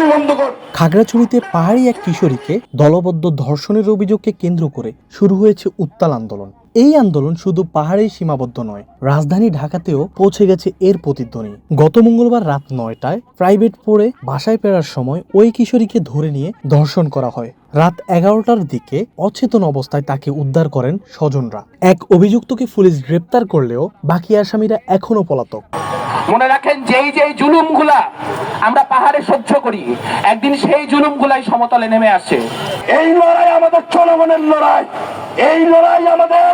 রাজধানী বন্ধ কর খাগড়াছড়িতে পাহাড়ি এক কিশোরীকে দলবদ্ধ ধর্ষণের অভিযোগকে কেন্দ্র করে শুরু হয়েছে উত্তাল আন্দোলন। এই আন্দোলন শুধু পাহাড়েই সীমাবদ্ধ নয় রাজধানী ঢাকাতেও পৌঁছে গেছে এর প্রতিধ্বনি। গত মঙ্গলবার রাত নয়টায় প্রাইভেট পড়ে বাসায় ফেরার সময় ওই কিশোরীকে ধরে নিয়ে ধর্ষণ করা হয়। রাত এগারোটার দিকে অচেতন অবস্থায় তাকে উদ্ধার করেন স্বজনরা। এক অভিযুক্তকে পুলিশ গ্রেপ্তার করলেও বাকি আসামিরা এখনও পলাতক। মনে রাখেন যেই যেই জুলুমগুলা আমরা পাহাড়ে সহ্য করি। একদিন সেই জুলুমগুলাই সমতলে নেমে আসে। এই লড়াই আমাদের জনগণের লড়াই। এই লড়াই আমাদের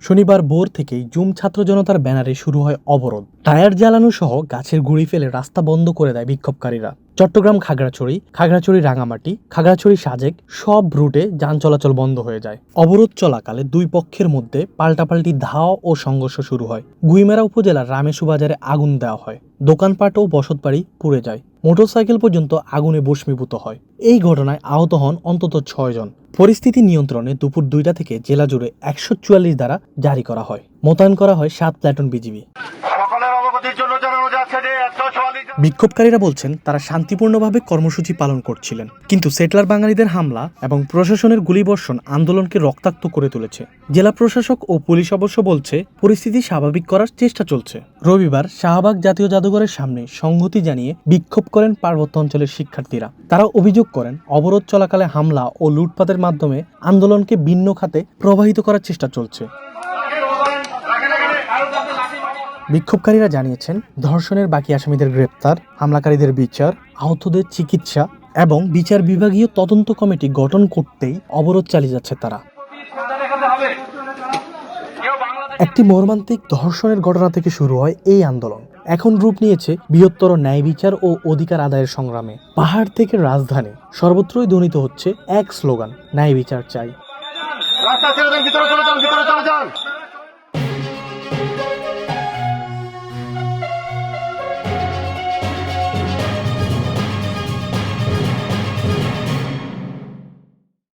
শনিবার ভোর থেকেই জুম ছাত্র জনতার ব্যানারে শুরু হয় অবরোধ। টায়ার জ্বালানো সহ গাছের গুঁড়ি ফেলে রাস্তা বন্ধ করে দেয় বিক্ষোভকারীরা। চট্টগ্রাম খাগড়াছড়ি খাগড়াছড়ি রাঙামাটি, খাগড়াছড়ি সাজেক সব রুটে যান চলাচল বন্ধ হয়ে যায়। অবরোধ চলাকালে দুই পক্ষের মধ্যে পাল্টাপাল্টি ধাওয়া ও সংঘর্ষ শুরু হয়। গুইমেরা উপজেলার রামেশু বাজারে আগুন দেওয়া হয়। দোকানপাট ও বসতবাড়ি পুড়ে যায়। মোটরসাইকেল পর্যন্ত আগুনে বস্মীভূত হয়। এই ঘটনায় আহত হন অন্তত ছয়জন পরিস্থিতি নিয়ন্ত্রণে দুপুর দুইটা থেকে জেলা জুড়ে একশো চুয়াল্লিশ দ্বারা জারি করা হয়। মোতায়েন করা হয় সাত প্ল্যাটন বিজিবি। বিক্ষোভকারীরা বলছেন তারা শান্তিপূর্ণভাবে কর্মসূচি পালন করছিলেন। কিন্তু সেটলার বাঙালিদের হামলা এবং প্রশাসনের গুলিবর্ষণ আন্দোলনকে রক্তাক্ত করে তুলেছে। জেলা প্রশাসক ও পুলিশ অবশ্য বলছে পরিস্থিতি স্বাভাবিক করার চেষ্টা চলছে। রবিবার শাহবাগ জাতীয় জাদুঘরের সামনে সংহতি জানিয়ে বিক্ষোভ করেন পার্বত্য অঞ্চলের শিক্ষার্থীরা। তারা অভিযোগ করেন অবরোধ চলাকালে হামলা ও লুটপাতের মাধ্যমে আন্দোলনকে ভিন্ন খাতে প্রবাহিত করার চেষ্টা চলছে। বিক্ষোভকারীরা জানিয়েছেন, ধর্ষণের বাকি আসামিদের গ্রেপ্তার, হামলাকারীদের বিচার, আহতদের চিকিৎসা এবং বিচার বিভাগীয় তদন্ত কমিটি গঠন করতেই অবরোধ চালিয়ে যাচ্ছে তারা। একটি মর্মান্তিক ধর্ষণের ঘটনা থেকে শুরু হয় এই আন্দোলন। এখন রূপ নিয়েছে বৃহত্তর ন্যায় বিচার ও অধিকার আদায়ের সংগ্রামে। পাহাড় থেকে রাজধানী সর্বত্রই ধ্বনিত হচ্ছে এক স্লোগান, ন্যায় বিচার চাই। রাস্তা ছেড়ে ভিতরে চলে যান, ভিতরে চলে যান।